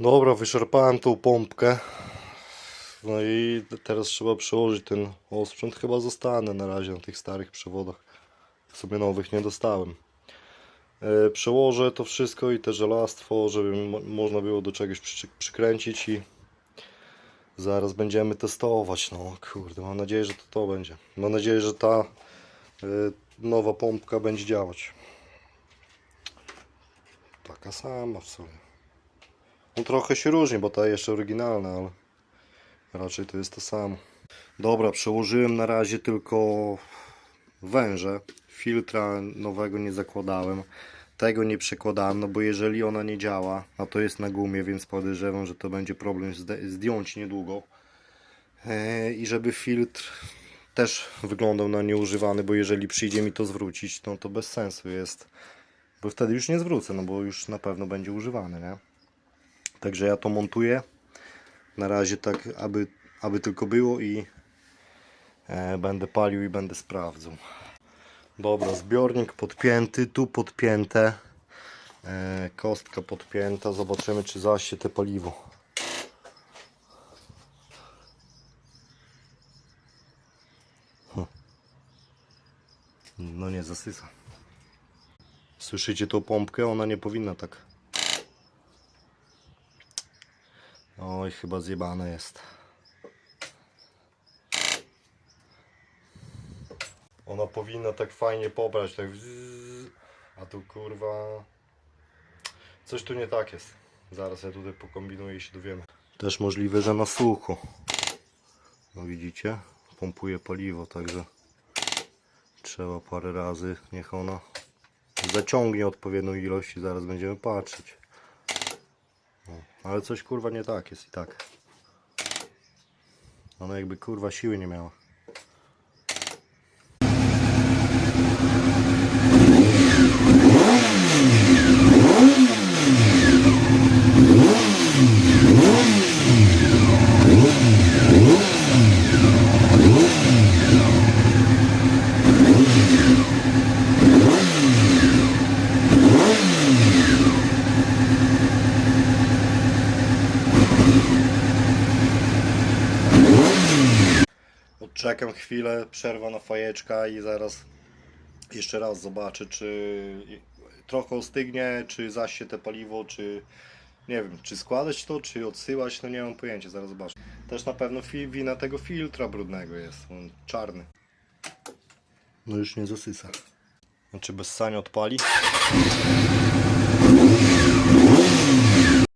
Dobra, wyszarpałem tą pompkę. No i teraz trzeba przełożyć ten osprzęt. Chyba zostanę na razie na tych starych przewodach. W sumie nowych nie dostałem. E, Przełożę to wszystko i te żelastwo, żeby mo- można było do czegoś przy, przykręcić i zaraz będziemy testować. No kurde, mam nadzieję, że to to będzie. Mam nadzieję, że ta e, nowa pompka będzie działać. Taka sama w sumie. No trochę się różni, bo ta jeszcze oryginalna, ale raczej to jest to samo. Dobra, przełożyłem na razie tylko węże. Filtra nowego nie zakładałem. Tego nie przekładałem, no bo jeżeli ona nie działa, a to jest na gumie, więc podejrzewam, że to będzie problem zdjąć niedługo. E, I żeby filtr też wyglądał na nieużywany, bo jeżeli przyjdzie mi to zwrócić, no to bez sensu jest. Bo wtedy już nie zwrócę, no bo już na pewno będzie używany, nie? Także ja to montuję. Na razie tak, aby, aby tylko było i e, będę palił i będę sprawdzał. Dobra, zbiornik podpięty, tu podpięte. E, kostka podpięta. Zobaczymy, czy zasie te paliwo. Hm. No nie zasysa. Słyszycie tą pompkę? Ona nie powinna tak. Oj, chyba zjebane jest. Ona powinna tak fajnie pobrać, tak wzzz, a tu kurwa... Coś tu nie tak jest. Zaraz ja tutaj pokombinuję i się dowiemy. Też możliwe, że na sucho. No widzicie? Pompuje paliwo, także trzeba parę razy, niech ona zaciągnie odpowiednią ilość i zaraz będziemy patrzeć. No, ale coś kurwa nie tak jest i tak. Ona jakby kurwa siły nie miała. Odczekam chwilę, przerwa na fajeczka i zaraz jeszcze raz zobaczę, czy trochę ostygnie, czy zaś się te paliwo, czy nie wiem, czy składać to, czy odsyłać, no nie mam pojęcia, zaraz zobaczę. Też na pewno wina tego filtra brudnego jest, on czarny. No już nie zasysa. Znaczy bez sania odpali?